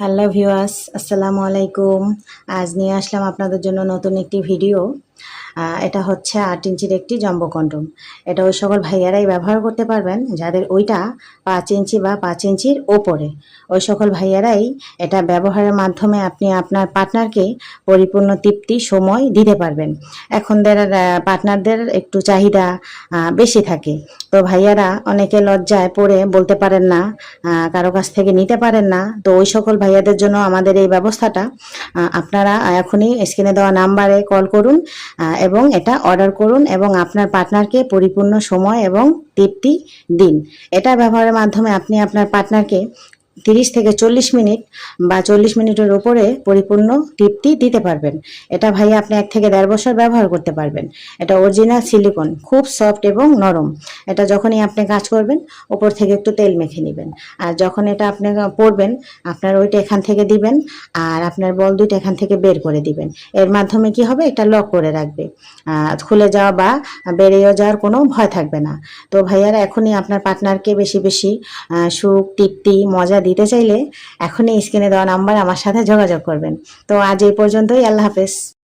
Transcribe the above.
Hello viewers আসসালামু আলাইকুম আজ নিয়ে আসলাম আপনাদের জন্য নতুন একটি ভিডিও এটা হচ্ছে আট ইঞ্চির একটি জম্বো কন্ডম। এটা ওই সকল ভাইয়ারাই ব্যবহার করতে পারবেন, যাদের ওইটা পাঁচ ইঞ্চি বা পাঁচ ইঞ্চির ওপরে। ওই সকল ভাইয়ারাই এটা ব্যবহারের মাধ্যমে আপনি আপনার পার্টনারকে পরিপূর্ণ তৃপ্তি, সময় দিতে পারবেন। এখনদের পার্টনারদের একটু চাহিদা বেশি থাকে। তো ভাইয়ারা অনেকে লজ্জায় পড়ে বলতে পারেন না কারও কাছ থেকে নিতে পারেন না। তো ওই সকল ভাইয়াদের জন্য আমাদের এই ব্যবস্থাটা আপনারা এখনই স্ক্রিনে দেওয়া নাম্বারে কল করুন। এবং এটা অর্ডার করুন এবং আপনার পার্টনারকে পরিপূর্ণ সময় এবং তৃপ্তি দিন। এটা ব্যবহারের মাধ্যমে আপনি আপনার পার্টনারকে তিরিশ থেকে চল্লিশ মিনিট বা চল্লিশ মিনিটের উপরে পরিপূর্ণ তৃপ্তি দিতে পারবেন। এটা ভাই আপনি এক থেকে দেড় বছর ব্যবহার করতে পারবেন। এটা অরিজিনাল সিলিকন খুব সফট এবং নরম। এটা যখনই আপনি কাজ করবেন উপর থেকে একটু তেল মেখে নেবেন। আর যখন এটা আপনি পরবেন, আপনার ওইটা এখান থেকে দিবেন আর আপনার বল দুইটা এখান থেকে বের করে দিবেন। এর মাধ্যমে কি হবে? এটা লক করে রাখবে। খুলে যাওয়া বা বেরিয়ে যাওয়ার কোনো ভয় থাকবে না। তো ভাইয়ারা এখনই আপনার পার্টনারকে বেশি বেশি সুখ, তৃপ্তি, মজা দিতে চাইলে এখনই স্ক্রিনে দেওয়া নাম্বার আমার সাথে যোগাযোগ করবেন। তো আজ এই পর্যন্তই, আল্লাহ হাফেজ।